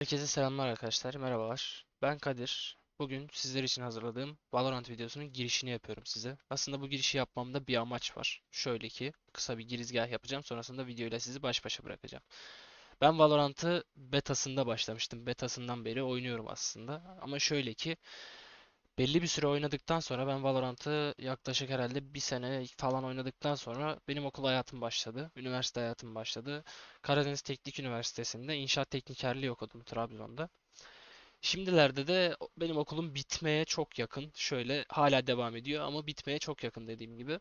Herkese selamlar arkadaşlar, merhabalar. Ben Kadir. Bugün sizler için hazırladığım Valorant videosunun girişini yapıyorum size. Aslında bu girişi yapmamda bir amaç var. Şöyle ki, kısa bir girizgah yapacağım, sonrasında videoyla sizi baş başa bırakacağım. Ben Valorant'ı betasında başlamıştım. Betasından beri oynuyorum aslında. Ama şöyle ki, belli bir süre oynadıktan sonra ben Valorant'ı yaklaşık herhalde bir sene falan oynadıktan sonra benim okul hayatım başladı. Üniversite hayatım başladı. Karadeniz Teknik Üniversitesi'nde inşaat teknikerliği okudum Trabzon'da. Şimdilerde de benim okulum bitmeye çok yakın. Şöyle hala devam ediyor ama bitmeye çok yakın dediğim gibi.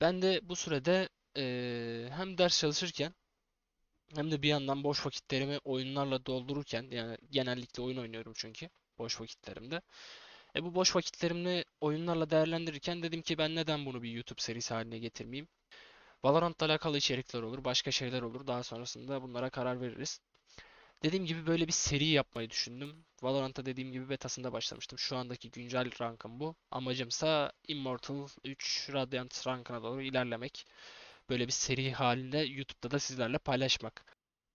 Ben de bu sürede eee, hem ders çalışırken hem de bir yandan boş vakitlerimi oyunlarla doldururken yani genellikle oyun oynuyorum çünkü boş vakitlerimde. E bu boş vakitlerimi oyunlarla değerlendirirken dedim ki ben neden bunu bir YouTube serisi haline getirmeyeyim? Valorant'la alakalı içerikler olur, başka şeyler olur. Daha sonrasında bunlara karar veririz. Dediğim gibi böyle bir seri yapmayı düşündüm. Valorant'a dediğim gibi betasında başlamıştım. Şu andaki güncel rankım bu. Amacımsa Immortal 3 Radiant rankına doğru ilerlemek. Böyle bir seri halinde YouTube'da da sizlerle paylaşmak.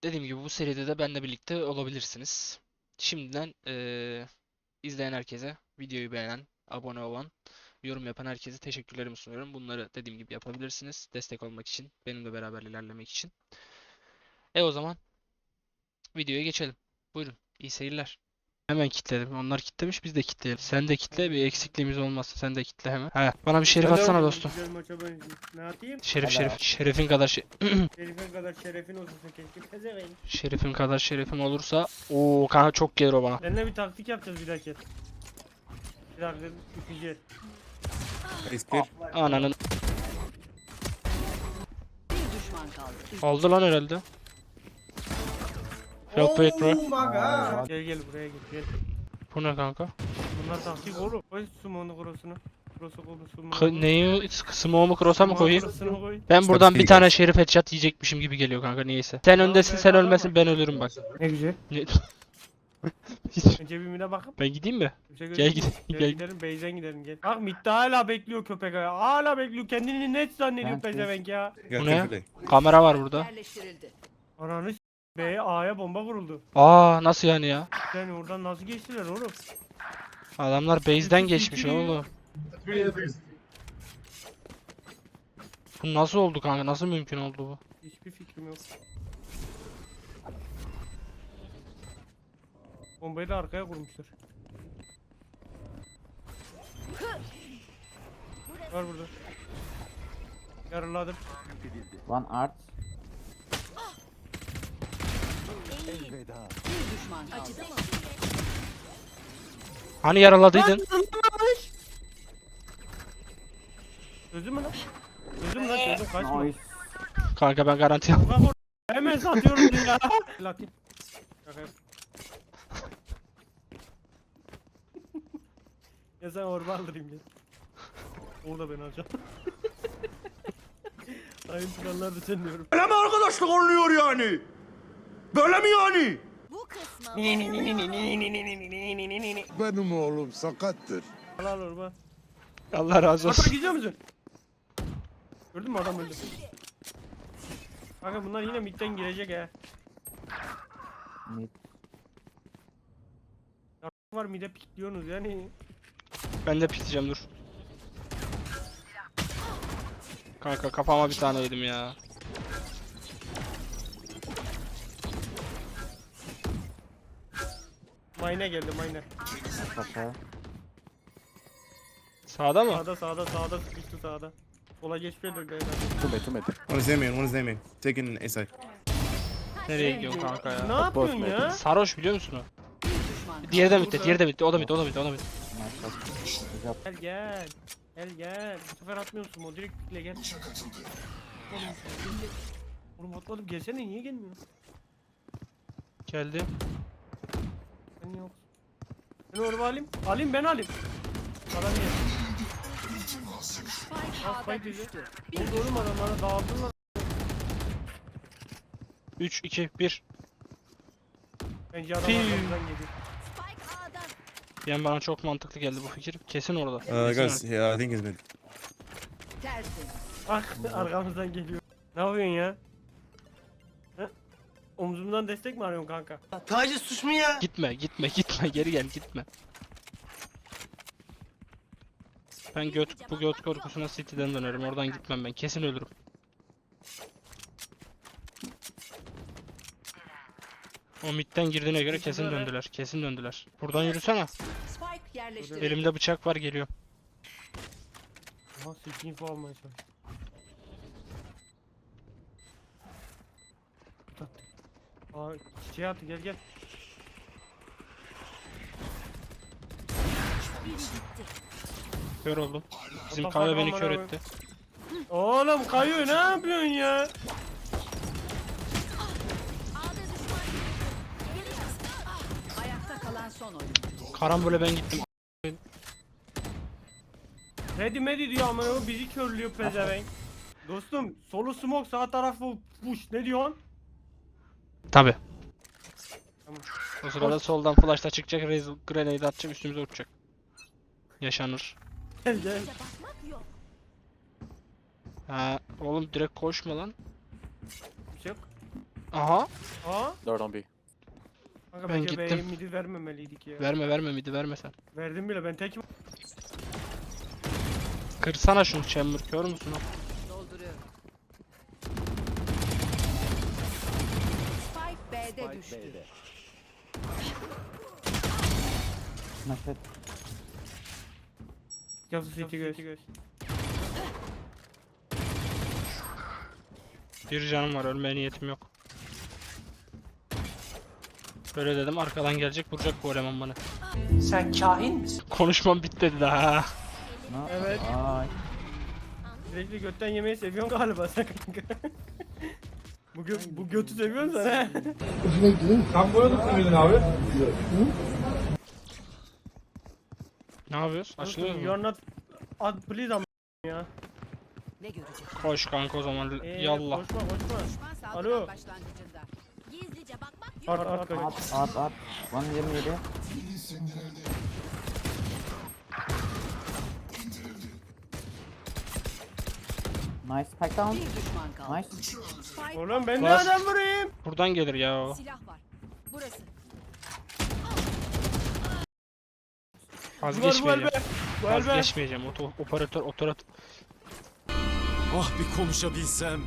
Dediğim gibi bu seride de benimle birlikte olabilirsiniz. Şimdiden eee, izleyen herkese, videoyu beğenen, abone olan, yorum yapan herkese teşekkürlerimi sunuyorum. Bunları dediğim gibi yapabilirsiniz. Destek olmak için, benimle beraber ilerlemek için. E o zaman videoya geçelim. Buyurun. İyi seyirler. Hemen kilitledim. Onlar kilitlemiş, biz de kilitleyelim. Sen de kitle, bir eksikliğimiz olmasın. Sen de kitle hemen. He, bana bir şerif atsana dostum. Güzel maça ben ne atayım? Şerif şerif. Şerefin kadar şey. Şerifin kadar şerefin olsun keşke. Pezevenk. Şerifin kadar şerefin olursa. Oo kanka çok gelir o bana. Seninle bir taktik yapacağız bir dahaki. Bir dakika üçüncü. Espir. Ananın. Bir düşman kaldı. Oldu lan herhalde. Well played bro. Gel gel buraya gel gel. Bu ne kanka? Bunlar taktik oğlum. Koy sumonu kurosunu. Kurosu kurosunu. K neyi smoke'umu cross'a mı koyayım? Koy. Ben buradan bir tane şerif headshot yiyecekmişim gibi geliyor kanka niyeyse. Sen öndesin sen ölmesin ben ölürüm bak. Ne güzel. Ne- Önce bir mine bakıp. Ben gideyim mi? Bir şey Gel gidelim, Gel gel. gidelim Beyzen gidelim gel. Bak Mitte hala bekliyor köpek ya. Hala bekliyor. Kendini net zannediyor Ben- pezevenk ya. Bu ne? Kamera var burada. Yerleştirildi. Ananı B'ye A'ya bomba kuruldu. Aa nasıl yani ya? Yani oradan nasıl geçtiler oğlum? Adamlar base'den geçmiş oğlum. Bu nasıl oldu kanka? Nasıl mümkün oldu bu? Hiçbir fikrim yok. Bombayı da arkaya kurmuşlar. Var burada. Yaraladım. One art. Bir düşman kaldı. Hani yaraladıydın? Çözdün mü lan? Çözdüm lan çözdüm kaçma. Nice. Kanka ben garanti or- Hemen satıyorum ya. Lakin. Şaka yap. ya sen orba aldırayım gel. Orada ben alacağım. Aynı planlar da sen diyorum. Böyle mi arkadaşlık oluyor yani? Böyle mi yani? Bu kısmı Benim oğlum sakattır. Al al orba. Allah razı Hatta olsun. gidiyor musun? Gördün mü adam öldü. Kanka bunlar yine midden girecek. Ya var mide pikliyorsunuz yani. Ben de pikleyeceğim dur. Kanka kafama bir tane yedim ya. Mayne geldi mayne. Kafa. Sağda mı? Sağda sağda sağda sıkıştı sağda. Sola döndü herhalde. Two mid, two mid. One is A main, one is A main. Taking A side. Nereye gidiyorsun kanka Ne ya? yapıyorsun ya? Sarhoş biliyor musun o? Diğeri de bitti, diğeri de bitti. O da bitti, o da bitti, o da bitti. Nice. Gel gel. Gel gel. Bu sefer atmıyorsun o direkt pikle gel. Oğlum, atmadım gelsene niye gelmiyor? Geldi. Sen yok. Ben oraya alayım. Alayım ben alayım. Adam niye? Spike A'da düştü. Oldu oğlum adamlara dağıldılar. 3, 2, 1. Bence adam Piu. arkamızdan geliyor. Spike A'da. Yani bana çok mantıklı geldi bu fikir. Kesin orada. Uh, Kesin guys, yeah, I think he's mid. Tersin. Bak arkamızdan geliyor. Ne yapıyorsun ya? Omzumdan destek mi arıyorsun kanka? Taciz suç mu ya? Gitme gitme gitme geri gel gitme. Ben göt bu göt korkusuna City'den dönerim. Oradan gitmem ben. Kesin ölürüm. O midden girdiğine göre kesin döndüler. Kesin döndüler. Buradan yürüsene. Spike yerleştirildi. Elimde bıçak var geliyor. Aha info almaya çalıştım. Aa çiçeği attı gel gel. Kör oldum. Bizim kahve beni kör etti. Oğlum kayıyor ne yapıyorsun ya? Ayakta kalan son oyun. Karambole ben gittim. Ready medi diyor ama o bizi körlüyor pezevenk. Dostum solu smoke sağ tarafı push ne diyorsun? Tabi. Tamam. O sırada soldan flash'ta çıkacak, raise grenade atacak, üstümüze uçacak. Yaşanır. Gel gel. Bakmak yok. Ha, oğlum direkt koşma lan. Bir şey yok. Aha. Aa. Third on B. Kanka Ben bence gittim. B'ye midi vermemeliydik ya. Verme verme midi verme sen. Verdim bile ben tekim. Kırsana şunu chamber kör müsün o? Dolduruyorum. Spike B'de düştü. Nasıl? Yapsı city göz. Bir canım var ölmeye niyetim yok. Böyle dedim arkadan gelecek vuracak bu eleman bana. Sen kahin misin? Konuşmam bitmedi daha. Evet. Ay. Sürekli götten yemeyi seviyorsun galiba sen kanka. Bu, gö bu götü seviyorsun sen he. Ne yapıyoruz? Açılıyor mu? are not... Ad please am ya. Ne görecek? Koş kanka o zaman Ee, yallah. Koşma koşma. Alo. At at. At at at. 127. Nice spike down. Bir düşman kaldı. Nice. Oğlum ben Bas. nereden vurayım? Buradan gelir ya o. silah var. Burası. Var bu Vazgeçmeyeceğim. Oto, operatör otorat. Ah bir konuşabilsem.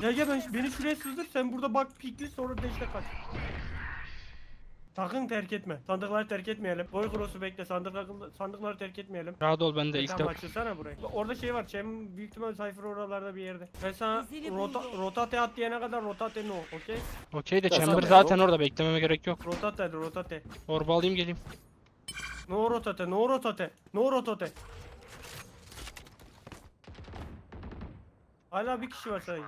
Gel gel ben, beni şuraya sızdır sen burada bak pikli sonra deşte kaç. Sakın terk etme. Sandıkları terk etmeyelim. Boy cross'u bekle. Sandıkları, sandıkları terk etmeyelim. Rahat ol ben de ilk Tamam defa. açılsana burayı. Orada şey var. Cem büyük ihtimal Cypher oralarda bir yerde. Ben sana Zili rota, buldum. rotate at diyene kadar rotate no. Okey? Okey de Ya chamber sen- zaten orada beklememe gerek yok. Rotate hadi rotate. Orba alayım geleyim. No rotate, no rotate, no rotate. Hala bir kişi var sadece.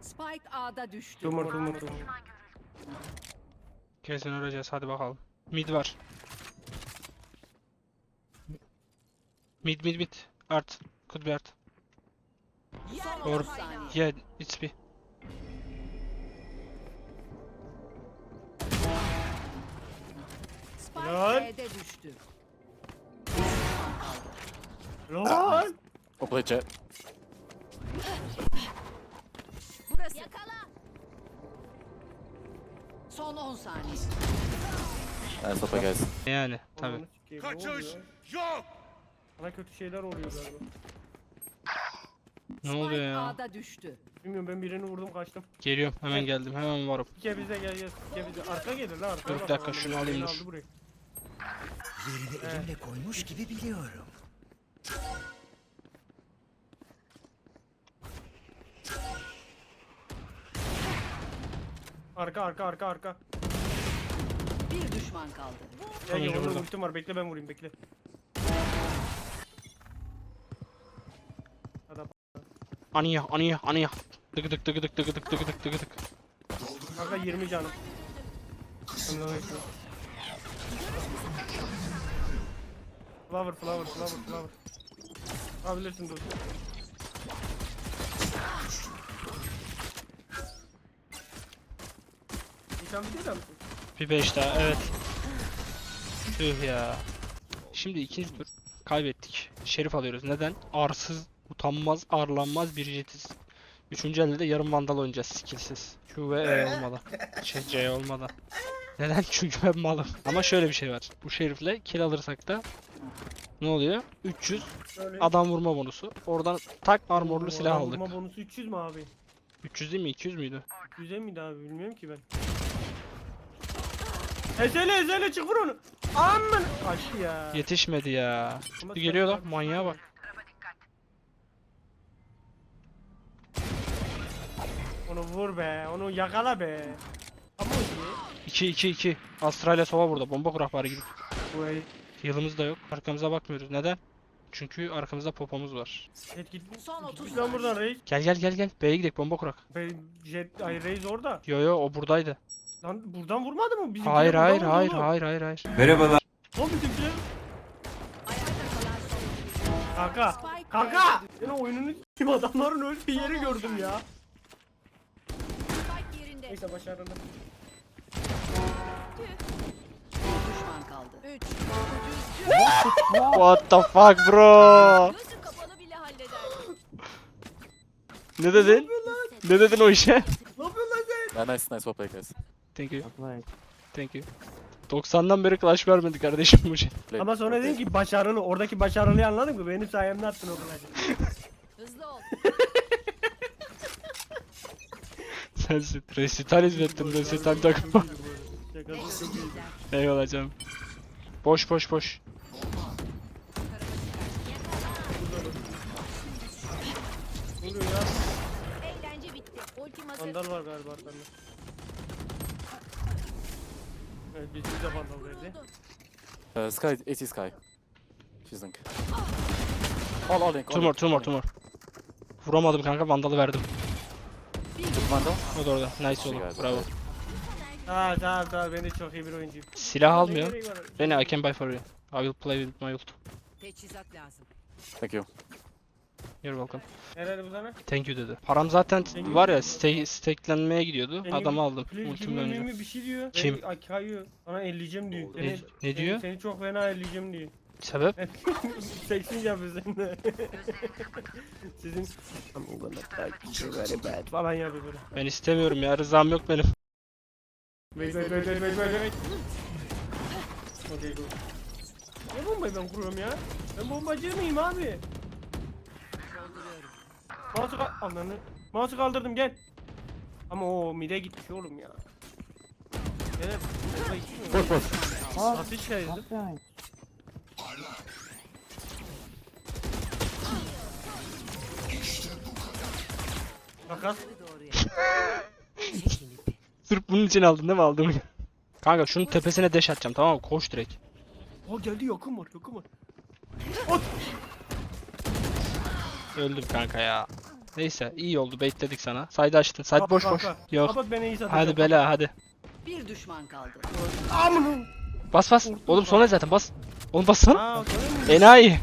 Spike A'da düştü. Tumur tumur tumur. Kesin öleceğiz hadi bakalım. Mid var. Mid mid mid. Art. Could be art. Or 30 saniye. yeah it's B. Helal. B'de düştü. Lan! Go play jet. Burası. Yakala. Son 10 saniye. Nice play guys. Yani tabi. Kaçış yok. Bana kötü şeyler oluyor galiba. Ne oluyor Spike ya? A'da düştü. Bilmiyorum ben birini vurdum kaçtım. Geliyorum hemen geldim hemen varım. Gel bize gel gel. Gel bize. Arka gelir lan arka. Dur, bir dakika, şunu alayım, dur. Yerini elimle koymuş gibi biliyorum. Arka arka arka arka. Bir düşman kaldı. Gel Sonuncu onun burada. ultim var bekle ben vurayım bekle. Adam. Aniya aniya aniya. Dıgı dık dıgı dık dıgı dık dıgı dık dıgı dık. Kanka 20 canım. Ömrü bekle. Flower flower flower flower. Alabilirsin dostum. İnsan bir mi? Bir 5 daha evet. Tüh ya. Şimdi ikinci tur kaybettik. Şerif alıyoruz. Neden? Arsız, utanmaz, arlanmaz bir jetiz. Üçüncü elde de yarım vandal oynayacağız skillsiz. Q ve E olmadan. Şey C olmadan. Neden? Çünkü ben malım. Ama şöyle bir şey var. Bu şerifle kill alırsak da ne oluyor? 300 Şöyle. adam vurma bonusu. Oradan tak armorlu silah adam aldık. Vurma bonusu 300 mü abi? 300 değil mi? 200 müydü? 100'e miydi abi bilmiyorum ki ben. Ezele ezele çık vur onu. Aman. Aşı ya. Yetişmedi ya. Ama Çıktı sen geliyor lan. Manyağa bak. Onu vur be. Onu yakala be. Ama o iyi. 2 2 2. Astralya sova burada. Bomba kurak bari gidip. Bu el. Heal'ımız da yok. Arkamıza bakmıyoruz. Neden? Çünkü arkamızda popomuz var. Jet gitmiş. Son 30 Gitmiş lan buradan reis. Gel gel gel gel. B'ye gidelim bomba kurak. Ben jet ay reis orada. Yo yo o buradaydı. Lan buradan vurmadı mı? Bizimkiler Hayır buradan hayır vurdu hayır oğlum. hayır hayır hayır. Lan bizimkiler. Kanka. Kanka. Ben oyununu s**eyim, adamların öldüğü yeri gördüm ya. Spike yerinde. Neyse başarılı. Düşman kaldı. 3. What the fuck bro? Gözü kapalı bile hallederdim. Ne dedin? Ne dedin o işe? Ne yapıyorsun lan sen? Yeah, nice, nice well played, guys. Thank you. Thank you. 90'dan beri clash vermedi kardeşim bu şey. Ama sonra dedin ki başarılı. Oradaki başarılıyı anladın mı? Benim sayemde attın o kılıcı. Hızlı ol. Sensin. Resital izlettim. Resital iyi. Eyvallah canım. Boş boş boş. Ne oluyor ya? Eğlence bitti. Ultim hazır. Vandal var galiba arkanda. Evet biz de vandal verdi. Uh, Sky, AT Sky. She's link. All, all link. all Two more link, two more two more. Vuramadım kanka vandalı verdim. Vandal. O da orada. Nice oğlum. Guys, Bravo. Tamam tamam tamam ben de çok iyi bir oyuncuyum. Silah almıyor. Beni I can buy for you. I will play with my ult. Teçhizat lazım. Thank you. You're welcome. Nerede bu sana? Thank you dedi. Param zaten Thank you. var ya stake, stakelenmeye gidiyordu. Thank you. Adamı aldım. Please Ultimle me bir şey diyor. Kim? Ben, Akayu. Sana elleyeceğim diyor. Ne- Seni- ne seni- diyor? Seni çok fena elleyeceğim diyor. Sebep? Seksin yapıyor seninle. Sizin I'm gonna take you very bad falan yapıyor böyle. Ben istemiyorum ya. Rızam yok benim. Wait wait wait wait wait wait wait. Okay go. Ne bombayı ben kuruyorum ya? Ben bombacı mıyım abi? Mouse'u kal... Ananı. Mouse'u kaldırdım gel. Ama o mide gitmiş oğlum ya. Gel. Push, push. oh, Atış yaydı. that's right. Takas. Doğruya. Sırf bunun için aldın değil mi aldığımı? Kanka şunun tepesine deş atacağım tamam mı? Koş direkt. O geldi yakın var yakın var. Öldüm kanka ya. Neyse iyi oldu baitledik sana. Side açtın. Kapat boş boş. Yok. Kapat beni iyi satacağım. Hadi bela hadi. Bir düşman kaldı. Amına. Bas bas. Oğlum sonra zaten bas. Oğlum bassana. Mı? Enayi.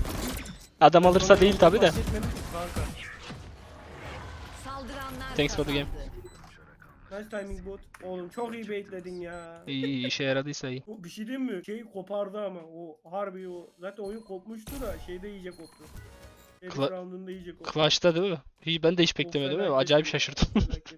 Adam alırsa değil tabi de. Bahsetmemiştik kanka. Saldıranlar Thanks for the game. kazandı. Nice timing bot. Oğlum çok iyi baitledin ya. İyi iyi işe yaradıysa iyi. O bir şey diyeyim mi? Şey kopardı ama o harbi o. Zaten oyun kopmuştu da şeyde iyice koptu. Kla- roundunda. Clash'ta değil mi? İyi ben de hiç felaket ama acayip şaşırdım.